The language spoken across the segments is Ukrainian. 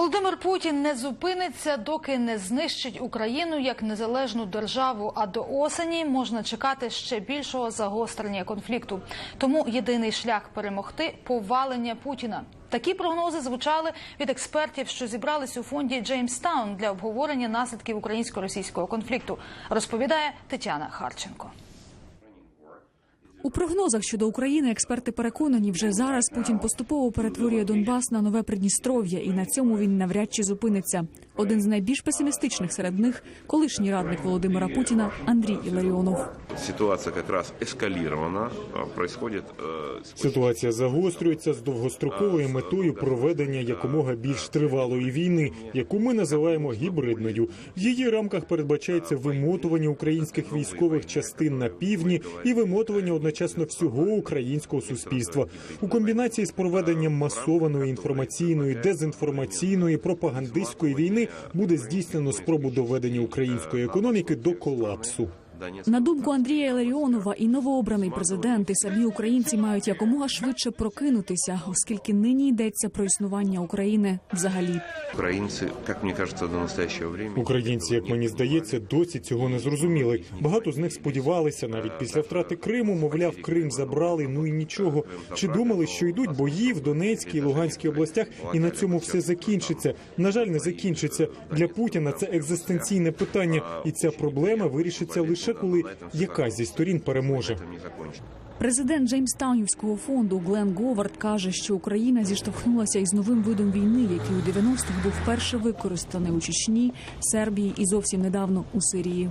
Володимир Путін не зупиниться, доки не знищить Україну як незалежну державу. А до осені можна чекати ще більшого загострення конфлікту. Тому єдиний шлях перемогти повалення Путіна. Такі прогнози звучали від експертів, що зібрались у фонді Джеймстаун для обговорення наслідків українсько-російського конфлікту. Розповідає Тетяна Харченко. У прогнозах щодо України експерти переконані, вже зараз Путін поступово перетворює Донбас на нове Придністров'я, і на цьому він навряд чи зупиниться. Один з найбільш песимістичних серед них колишній радник Володимира Путіна Андрій Іларіонов. Ситуация как раз эскалирована, происходит э, Ситуація загострюється з довгостроковою метою проведення якомога більш тривалої війни, яку ми називаємо гібридною. В її рамках передбачається вимотування українських військових частин на півдні і вимотування одночасно всього українського суспільства у комбінації з проведенням масованої інформаційної, дезінформаційної, пропагандистської війни буде здійснено спробу доведення української економіки до колапсу. На думку Андрія Іларіонова, і новообраний президент, і самі українці мають якомога швидше прокинутися, оскільки нині йдеться про існування України взагалі. Украинцы, как мне кажется, до настоящего времени... Українці, як мені здається, досі цього не зрозуміли. Багато з них сподівалися, навіть після втрати Криму, мовляв, Крим забрали. Ну і нічого. Чи думали, що йдуть бої в Донецькій і Луганській областях, і на цьому все закінчиться? На жаль, не закінчиться. Для Путіна це екзистенційне питання, і ця проблема вирішиться лише коли якась зі сторін переможе. Президент Джеймстаунівського фонду Глен Говард каже, що Україна зіштовхнулася із новим видом війни, який у 90-х був вперше використаний у Чечні, Сербії і зовсім недавно у Сирії.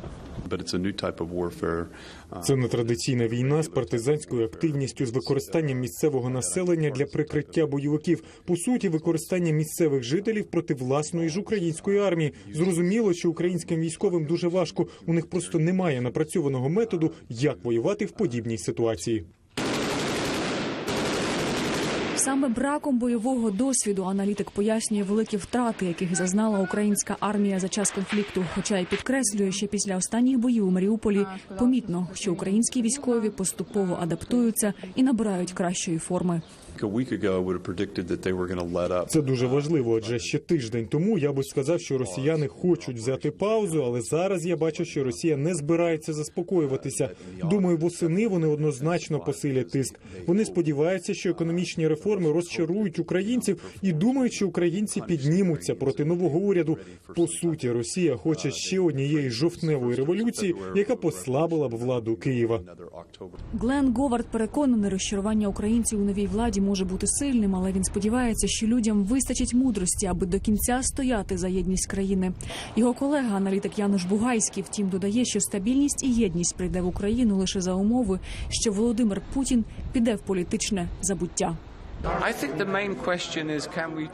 Uh, Це нетрадиційна війна з партизанською активністю, з використанням місцевого населення для прикриття бойовиків. По суті, використання місцевих жителів проти власної ж української армії. Зрозуміло, що українським військовим дуже важко. У них просто немає напрацьованого методу, як воювати в подібній ситуації. Саме браком бойового досвіду аналітик пояснює великі втрати, яких зазнала українська армія за час конфлікту. Хоча й підкреслює, що після останніх боїв у Маріуполі помітно, що українські військові поступово адаптуються і набирають кращої форми. Це дуже важливо, адже ще тиждень тому я би сказав, що росіяни хочуть взяти паузу, але зараз я бачу, що Росія не збирається заспокоюватися. Думаю, восени вони однозначно посилять тиск. Вони сподіваються, що економічні реформи розчарують українців і думають, що українці піднімуться проти нового уряду. По суті, Росія хоче ще однієї жовтневої революції, яка послабила б владу Києва. Глен Говард переконаний, розчарування українців у новій владі може бути сильним, але він сподівається, що людям вистачить мудрості, аби до кінця стояти за єдність країни. Його колега, аналітик Януш Бугайський, втім додає, що стабільність і єдність прийде в Україну лише за умови, що Володимир Путін піде в політичне забуття.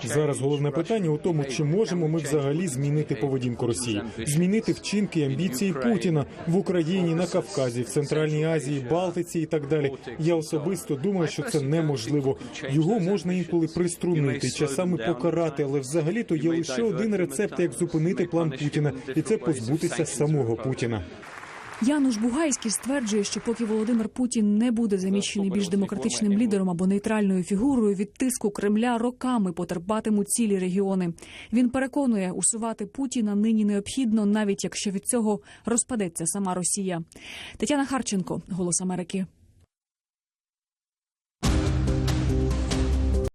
Зараз головне питання у тому, чи можемо ми взагалі змінити поведінку Росії, змінити вчинки і амбіції Путіна в Україні, на Кавказі, в Центральній Азії, Балтиці і так далі. Я особисто думаю, що це неможливо. Його можна інколи приструнити, часами покарати, але взагалі то є лише один рецепт, як зупинити план Путіна, і це позбутися самого Путіна. Януш Бугайський стверджує, що поки Володимир Путін не буде заміщений більш демократичним лідером або нейтральною фігурою, від тиску Кремля роками потерпатимуть цілі регіони. Він переконує, усувати Путіна нині необхідно, навіть якщо від цього розпадеться сама Росія. Тетяна Харченко, Голос Америки.